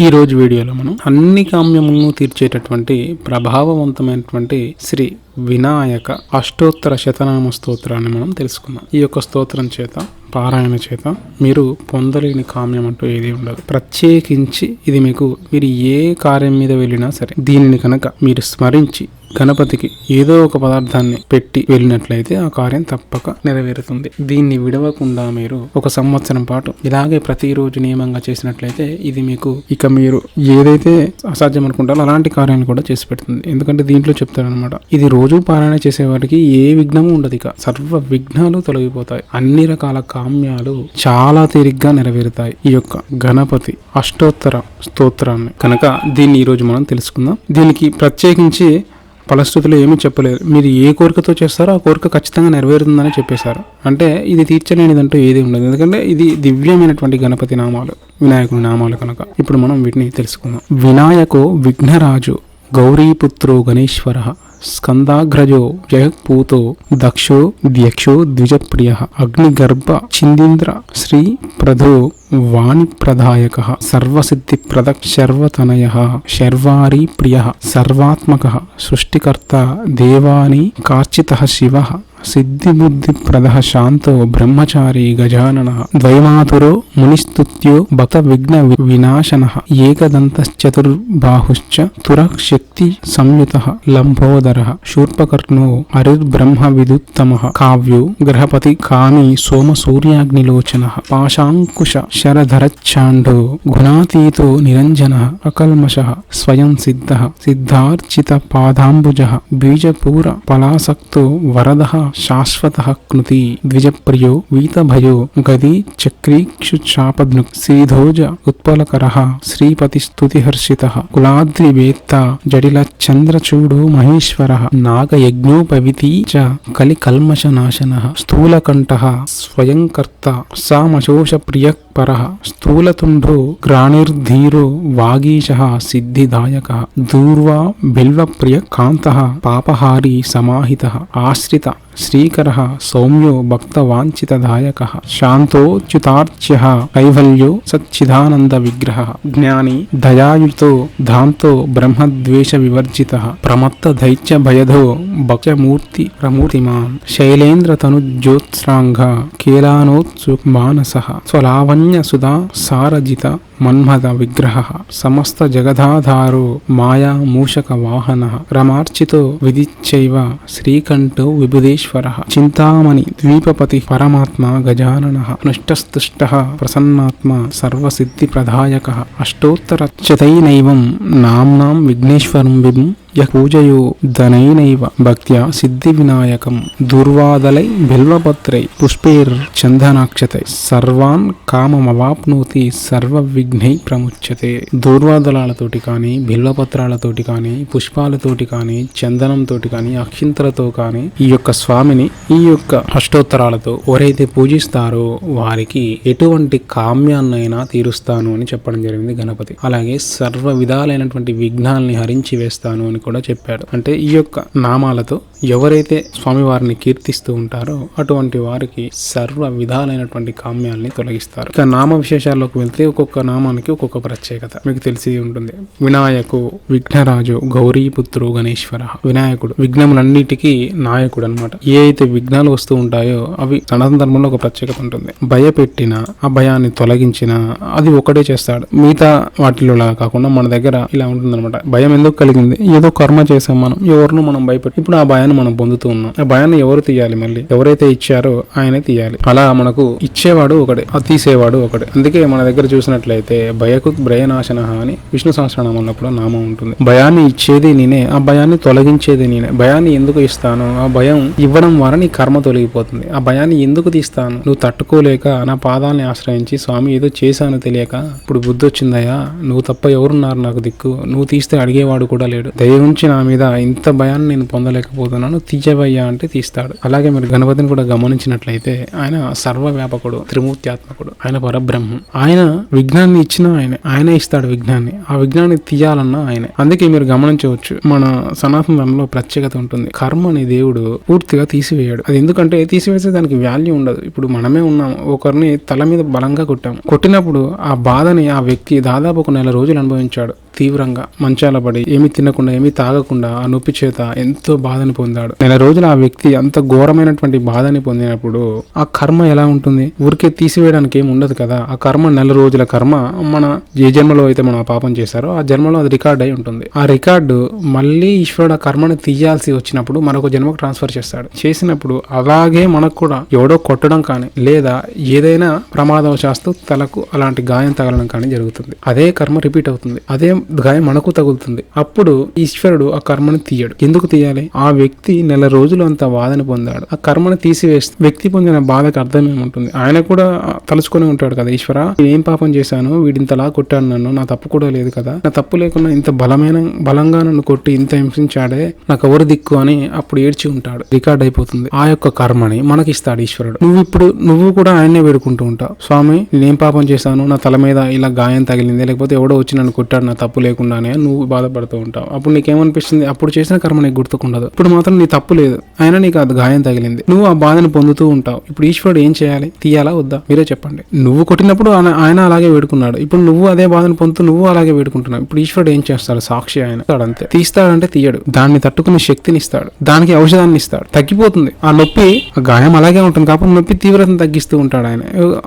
ఈ రోజు వీడియోలో మనం అన్ని కామ్యములను తీర్చేటటువంటి ప్రభావవంతమైనటువంటి శ్రీ వినాయక అష్టోత్తర శతనామ స్తోత్రాన్ని మనం తెలుసుకుందాం. ఈ యొక్క స్తోత్రం చేత పారాయణ చేత మీరు పొందలేని కామ్యం అంటూ ఏది ఉండదు. ప్రత్యేకించి ఇది మీకు మీరు ఏ కార్యం మీద వెళ్ళినా సరే దీనిని కనుక మీరు స్మరించి గణపతికి ఏదో ఒక పదార్థాన్ని పెట్టి వెళ్ళినట్లయితే ఆ కార్యం తప్పక నెరవేరుతుంది. దీన్ని విడవకుండా మీరు ఒక సంవత్సరం పాటు ఇలాగే ప్రతిరోజు నియమంగా చేసినట్లయితే ఇది మీకు ఇక మీరు ఏదైతే అసాధ్యం అనుకుంటారో అలాంటి కార్యాన్ని కూడా చేసి పెడుతుంది. ఎందుకంటే దీంట్లో చెప్తారనమాట ఇది రోజు పారాయణ చేసేవాడికి ఏ విఘ్నము ఉండదు ఇక. సర్వ విఘ్నాలు తొలగిపోతాయి. అన్ని రకాల కామ్యాలు చాలా తేలిగ్గా నెరవేరుతాయి. ఈ యొక్క గణపతి అష్టోత్తర స్తోత్రాన్ని. కనుక దీన్ని ఈరోజు మనం తెలుసుకుందాం. దీనికి ప్రత్యేకించి ఫలశ్రుతిలో ఏమీ చెప్పలేదు. మీరు ఏ కోరికతో చేస్తారో ఆ కోరిక ఖచ్చితంగా నెరవేరుతుందని చెప్పేశారు. అంటే ఇది తీర్చలేనిదంటూ ఏది ఉండదు. ఎందుకంటే ఇది దివ్యమైనటువంటి గణపతి నామాలు వినాయకుని నామాలు కనుక. ఇప్పుడు మనం వీటిని తెలుసుకుందాం. వినాయకు విఘ్నరాజు గౌరీపుత్రో గణేశ్వర. స్కందాగ్రజో జయపూతో దక్షో ద్యక్షో ద్విజప్రియ అగ్నిగర్భ చిందీంద్ర శ్రీ ప్రధో వాణిప్రదాయక సర్వసిద్ధి ప్రద శర్వతనయ శర్వారీ ప్రియ సర్వాత్మక సృష్టికర్త దేవాని కార్చిత శివ సిద్ధిబుద్ధి ప్రద శాంతో బ్రహ్మచారి గజానన ద్వైమాతురో మునిస్తుత్యో బత విఘ్న వినాశన ఏకదంతశ్చతుర్బాహుశ్చ తురశక్తి సంయుత లంబోదర శూర్పకర్ణో హరిర్బ్రహ్మ విదుత్తమ కావ్యో గ్రహపతి కామి సోమ సూర్యాగ్నిలోచన పాశాంకుశ శరధరచ్ఛాండో గుణాతీతో నిరంజన అకల్మష స్వయం సిద్ధ సిద్ధార్చిత పాదాంబుజ బీజపూర పలాసక్తో వరద శాశ్వత కృతి ద్విజప్రియో వీతభయో గది చక్రీక్షు చాపద్ను శ్రీధోజ ఉత్పలకర శ్రీపతి స్తుతిహర్షిత కులాద్రివేత్త జడిల చంద్రచూడు మహేశ్వర నాగయజ్ఞోపవితి చ కలి కల్మష నాశన స్థూలకంఠ స్వయంకర్త సామశోష ప్రియ పర స్థూలతుండ్రు గ్రాణిర్ధీరో వాగీశ సిద్ధిదాయక దూర్వా బిల్వప్రియ కాంత పాపహారీ సమాహిత ఆశ్రిత శ్రీకర సౌమ్యో భక్తవాంఛితదాయక శాంతోచ్యుతార్చ్య కైవల్యో సచ్చిదానంద విగ్రహ జ్ఞాని దయాయుతో ధాంతో బ్రహ్మద్వేష వివర్జిత ప్రమత్త దైత్య భయధో భక్తమూర్తి ప్రమూర్తిమాన్ శైలేంద్ర తనుజ్యోత్స్రాంగ కేలానోత్సు మానస స్వలావన్ సుధా సారజిత మన్మథ విగ్రహ సమస్త జగదాధారో మాయా మూషక వాహన రమార్చితో విదిచ్చైవ శ్రీకంఠో విభుదేశ్వర చింతామణి ద్వీపపతి పరమాత్మ గజానన నష్టస్తుష్ట ప్రసన్నాత్మ సర్వసిద్ధి ప్రదాయక అష్టోత్తర చతైనైవం నామ్నాం విఘ్నేశ్వరం విం య పూజయో ధనైనైవ భక్త్యా సిద్ధి వినాయకం దుర్వాదలై బిల్వపత్రై పుష్పైర్ చందనాక్షతై సర్వాన్ కామమవాప్నోతి సర్వ విఘ్నై ప్రముచ్యతే. దుర్వాదలాలతోటి కానీ బిల్వపత్రాలతోటి కానీ పుష్పాలతోటి కానీ చందనంతోటి కానీ అక్షింతలతో కానీ ఈ యొక్క స్వామిని ఈ యొక్క అష్టోత్తరాలతో ఎవరైతే పూజిస్తారో వారికి ఎటువంటి కామ్యాన్నైనా తీరుస్తాను అని చెప్పడం జరిగింది గణపతి. అలాగే సర్వ విధాలైనటువంటి విఘ్నాల్ని హరించి వేస్తాను అని కూడా చెప్పాడు. అంటే ఈ యొక్క నామాలతో ఎవరైతే స్వామివారిని కీర్తిస్తూ ఉంటారో అటువంటి వారికి సర్వ విధాలైనటువంటి కామ్యాల్ని తొలగిస్తారు. ఇక నామ విశేషాల్లోకి వెళ్తే ఒక్కొక్క నామానికి ఒక్కొక్క ప్రత్యేకత. మీకు తెలిసి ఉంటుంది. వినాయకు విఘ్నరాజు గౌరీపుత్రు గణేశ్వర వినాయకుడు విఘ్నములన్నిటికీ నాయకుడు అనమాట ఏ అయితే విఘ్నాలు వస్తూ ఉంటాయో అవి సనాతన ధర్మంలో ఒక ప్రత్యేకత ఉంటుంది. భయపెట్టిన ఆ భయాన్ని తొలగించిన అది ఒకటే చేస్తాడు. మిగతా వాటిలో కాకుండా మన దగ్గర ఇలా ఉంటుందన్నమాట. భయం ఎందుకు కలిగింది? ఏదో కర్మ చేసాం మనం ఎవరినో మనం భయపెట్టి ఇప్పుడు ఆ భయాన్ని మనం పొందుతూ ఉన్నాం. ఆ భయాన్ని ఎవరు తీయాలి మళ్ళీ? ఎవరైతే ఇచ్చారో ఆయనే తీయాలి. అలా మనకు ఇచ్చేవాడు ఒకడే ఆ తీసేవాడు ఒకడే. అందుకే మన దగ్గర చూసినట్లయితే భయకు భయనాశన అని విష్ణు సహస్రనామంలో కూడా నామం ఉంటుంది. భయాన్ని ఇచ్చేది నేనే ఆ భయాన్ని తొలగించేది నేనే. భయాన్ని ఎందుకు ఇస్తాను? ఆ భయం ఇవ్వడం ద్వారా నీ కర్మ తొలగిపోతుంది. ఆ భయాన్ని ఎందుకు తీస్తాను? నువ్వు తట్టుకోలేక నా పాదాలని ఆశ్రయించి స్వామి ఏదో చేశాను తెలియక ఇప్పుడు బుద్ధి వచ్చిందయ్యా. నువ్వు తప్ప ఎవరున్నారు నాకు దిక్కు. నువ్వు తీస్తే అడిగేవాడు కూడా లేడు. దయ దేవుంచి నా మీద ఇంత భయాన్ని నేను పొందలేకపోతున్నాను తీయవయ్యా అంటే తీస్తాడు. అలాగే మీరు గణపతిని కూడా గమనించినట్లయితే ఆయన సర్వవ్యాపకుడు త్రిమూర్త్యాత్మకుడు ఆయన పరబ్రహ్మం. ఆయన విజ్ఞాన్ని ఇచ్చిన ఆయన ఆయనే ఇస్తాడు విజ్ఞాన్ని ఆ విజ్ఞాన్ని తీయాలన్నా ఆయనే. అందుకే మీరు గమనించవచ్చు మన సనాతన ధర్మంలో ప్రత్యేకత ఉంటుంది. కర్మని దేవుడు పూర్తిగా తీసివేయడు. అది ఎందుకంటే తీసివేస్తే దానికి వాల్యూ ఉండదు. ఇప్పుడు మనమే ఉన్నాం ఒకరిని తల మీద బలంగా కొట్టాం కొట్టినప్పుడు ఆ బాధని ఆ వ్యక్తి దాదాపు ఒక నెల రోజులు అనుభవించాడు. తీవ్రంగా మంచాల పడి ఏమీ తినకుండా ఏమీ తాగకుండా ఆ నొప్పి చేత ఎంతో బాధని పొందాడు. నెల రోజులు ఆ వ్యక్తి అంత ఘోరమైనటువంటి బాధని పొందినప్పుడు ఆ కర్మ ఎలా ఉంటుంది? ఊరికే తీసివేయడానికి ఏమి ఉండదు కదా. ఆ కర్మ నెల రోజుల కర్మ మన ఏ జన్మలో అయితే మనం ఆ పాపం చేశారో ఆ జన్మలో అది రికార్డ్ అయి ఉంటుంది. ఆ రికార్డు మళ్ళీ ఈశ్వరుడు ఆ కర్మను తీయాల్సి వచ్చినప్పుడు మరొక జన్మకు ట్రాన్స్ఫర్ చేస్తాడు. చేసినప్పుడు అలాగే మనకు కూడా ఎవడో కొట్టడం కానీ లేదా ఏదైనా ప్రమాదవశాస్తు తలకు అలాంటి గాయం తగలడం కానీ జరుగుతుంది. అదే కర్మ రిపీట్ అవుతుంది. అదే గాయం మనకు తగులుతుంది. అప్పుడు ఈశ్వరుడు ఆ కర్మను తీయడు. ఎందుకు తీయాలి? ఆ వ్యక్తి నెల రోజులు అంత వాదన పొందాడు. ఆ కర్మను తీసివేస్తే వ్యక్తి పొందిన బాధకు అర్థం ఏముంటుంది ఆయన కూడా తలుచుకొని ఉంటాడు కదా ఈశ్వర? నేను ఏం పాపం చేశాను వీడింతలా కొట్టాడు నన్ను నా తప్పు కూడా లేదు కదా? నా తప్పు లేకుండా ఇంత బలమైన బలంగా నన్ను కొట్టి ఇంత హింసించాడే నాకు ఎవరు దిక్కు అని అప్పుడు ఏడ్చి ఉంటాడు. రికార్డ్ అయిపోతుంది. ఆ యొక్క కర్మని మనకి ఇస్తాడు ఈశ్వరుడు. నువ్వు ఇప్పుడు నువ్వు కూడా ఆయన్నే వేడుకుంటూ ఉంటావు. స్వామి నేనేం పాపం చేశాను నా తల మీద ఇలా గాయం తగిలింది. లేకపోతే ఎవడో వచ్చి నన్ను కొట్టాడు నా తప్పు తప్పు లేకుండానే నువ్వు బాధపడుతూ ఉంటావు. అప్పుడు నీకేమనిపిస్తుంది? అప్పుడు చేసిన కర్మ నీకు గుర్తుకుండదు. ఇప్పుడు మాత్రం నీ తప్పు లేదు. అయినా నీకు అది గాయం తగిలింది. నువ్వు ఆ బాధను పొందుతూ ఉంటావు. ఇప్పుడు ఈశ్వరుడు ఏం చేయాలి? తీయాలా? వద్దా? మీరే చెప్పండి. నువ్వు కొట్టినప్పుడు ఆయన ఆయన అలాగే వేడుకున్నాడు. ఇప్పుడు నువ్వు అదే బాధను పొందుతూ నువ్వు అలాగే వేడుకుంటున్నావు. ఇప్పుడు ఈశ్వరుడు ఏం చేస్తాడు? సాక్షి ఆయన. అంతే తీస్తాడంటే తీయడు. దాన్ని తట్టుకునే శక్తిని ఇస్తాడు. దానికి ఔషధాన్ని ఇస్తాడు. తగ్గిపోతుంది. ఆ నొప్పి ఆ గాయం అలాగే ఉంటుంది. కాబట్టి నొప్పి తీవ్రతను తగ్గిస్తూ ఉంటాడు ఆయన.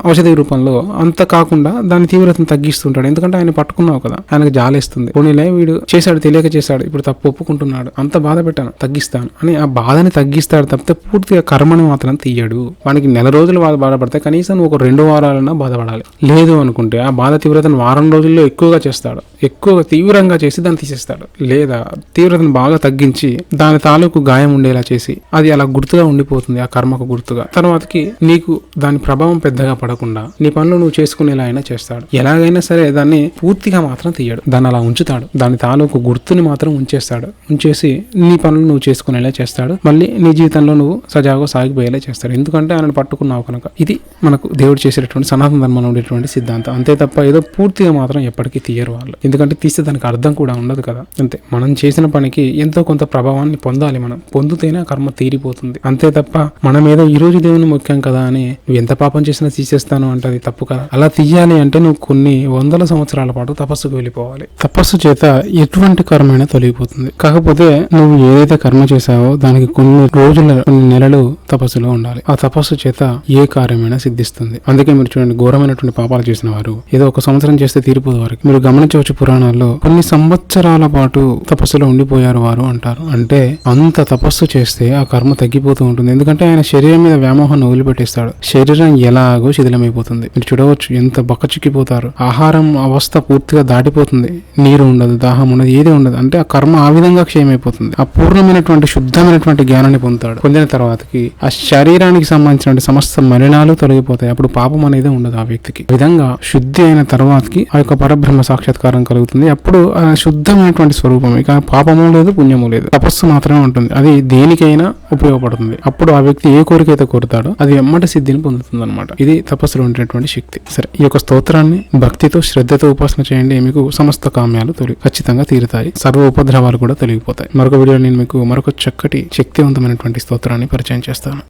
ఔషధ రూపంలో. అంత కాకుండా దాని తీవ్రతను తగ్గిస్తూ ఉంటాడు. ఎందుకంటే ఆయన పట్టుకున్నావు కదా. ఆయనకు జాలేస్తుంది పోనీలే వీడు చేశాడు తెలియక చేశాడు ఇప్పుడు తప్పు ఒప్పుకుంటున్నాడు అంత బాధ పెట్టాను తగ్గిస్తాను అని ఆ బాధని తగ్గిస్తాడు తప్పితే పూర్తిగా కర్మను మాత్రం తీయడు. వానికి నెల రోజులు బాధ బాధపడితే కనీసం ఒక రెండు వారాలన్నా బాధపడాలి. లేదు అనుకుంటే ఆ బాధ తీవ్రతను వారం రోజుల్లో ఎక్కువగా చేస్తాడు. ఎక్కువగా తీవ్రంగా చేసి దాన్ని తీసేస్తాడు. లేదా తీవ్రతను బాగా తగ్గించి దాని తాలూకు గాయం ఉండేలా చేసి అది అలా గుర్తుగా ఉండిపోతుంది ఆ కర్మకు గుర్తుగా. తర్వాతకి నీకు దాని ప్రభావం పెద్దగా పడకుండా నీ పనులు నువ్వు చేసుకునేలా అయినా చేస్తాడు. ఎలాగైనా సరే దాన్ని పూర్తిగా మాత్రం తీయడు. దాన్ని అలా ఉంచుతాడు. దాని తాలూకు గుర్తుని మాత్రం ఉంచేస్తాడు. ఉంచేసి నీ పనులు నువ్వు చేసుకునేలా చేస్తాడు. మళ్ళీ నీ జీవితంలో నువ్వు సజావుగా సాగిపోయేలా చేస్తాడు. ఎందుకంటే ఆయనను పట్టుకున్నావు కనుక. ఇది మనకు దేవుడు చేసేటటువంటి సనాతన ధర్మంలో ఉండేటువంటి సిద్ధాంతం. అంతే తప్ప ఏదో పూర్తిగా మాత్రం ఎప్పటికీ తీయరు వాళ్ళు. ఎందుకంటే తీస్తే దానికి అర్థం కూడా ఉండదు కదా. అంతే. మనం చేసిన పనికి ఎంతో కొంత ప్రభావాన్ని పొందాలి మనం. పొందితేనే కర్మ తీరిపోతుంది. అంతే తప్ప మనం ఏదో ఈ రోజు దేవుని ముఖ్యం కదా అని నువ్వు ఎంత పాపం చేసినా తీసేస్తాను అంటే అది తప్పు కదా. అలా తీయాలి అంటే నువ్వు కొన్ని వందల సంవత్సరాల పాటు తపస్సుకు వెళ్ళిపోవాలి. తపస్సు చేత ఎటువంటి కర్మైనా తొలగిపోతుంది. కాకపోతే నువ్వు ఏదైతే కర్మ చేశావో దానికి కొన్ని రోజుల కొన్ని నెలలు తపస్సులో ఉండాలి. ఆ తపస్సు చేత ఏ కార్యమైనా సిద్ధిస్తుంది. అందుకే మీరు చూడండి ఘోరమైనటువంటి పాపాలు చేసిన వారు ఏదో ఒక సంవత్సరం చేస్తే తీరిపోదు వారికి. మీరు గమనించవచ్చు పురాణాల్లో కొన్ని సంవత్సరాల పాటు తపస్సులో ఉండిపోయారు వారు అంటారు. అంటే అంత తపస్సు చేస్తే ఆ కర్మ తగ్గిపోతూ ఉంటుంది. ఎందుకంటే ఆయన శరీరం మీద వ్యామోహాన్ని వదిలిపెట్టేస్తాడు. శరీరం ఎలాగో శిథిలమైపోతుంది. మీరు చూడవచ్చు ఎంత బక్కచిక్కిపోతారు. ఆహారం అవస్థ పూర్తిగా దాటిపోతుంది. నీరు ఉండదు దాహం ఉండదు ఏది ఉండదు. అంటే ఆ కర్మ ఆ విధంగా క్షయమైపోతుంది. ఆ పూర్ణమైనటువంటి శుద్ధమైనటువంటి జ్ఞానాన్ని పొందుతాడు. పొందిన తర్వాతకి ఆ శరీరానికి సంబంధించిన సమస్త మలినాలు తొలగిపోతాయి. అప్పుడు పాపం అనేది ఉండదు ఆ వ్యక్తికి. విధంగా శుద్ధి అయిన తర్వాతకి ఆ యొక్క పరబ్రహ్మ సాక్షాత్కారం కలుగుతుంది. అప్పుడు ఆ శుద్ధమైనటువంటి స్వరూపం ఇక పాపము లేదు పుణ్యము లేదు. తపస్సు మాత్రమే ఉంటుంది. అది దేనికైనా ఉపయోగపడుతుంది. అప్పుడు ఆ వ్యక్తి ఏ కోరిక అయితే కోరుతాడో అది ఎమ్మటి సిద్ధిని పొందుతుంది అనమాట ఇది తపస్సులో ఉండేటువంటి శక్తి. సరే ఈ యొక్క స్తోత్రాన్ని భక్తితో శ్రద్ధతో ఉపాసన చేయండి. మీకు సమస్త కామ్యాలు తొలి ఖచ్చితంగా తీరుతాయి. సర్వ ఉపద్రవాలు కూడా తొలగిపోతాయి. మరొక వీడియో నేను మీకు మరొక చక్కటి శక్తివంతమైనటువంటి స్తోత్రాన్ని పరిచయం చేస్తాను.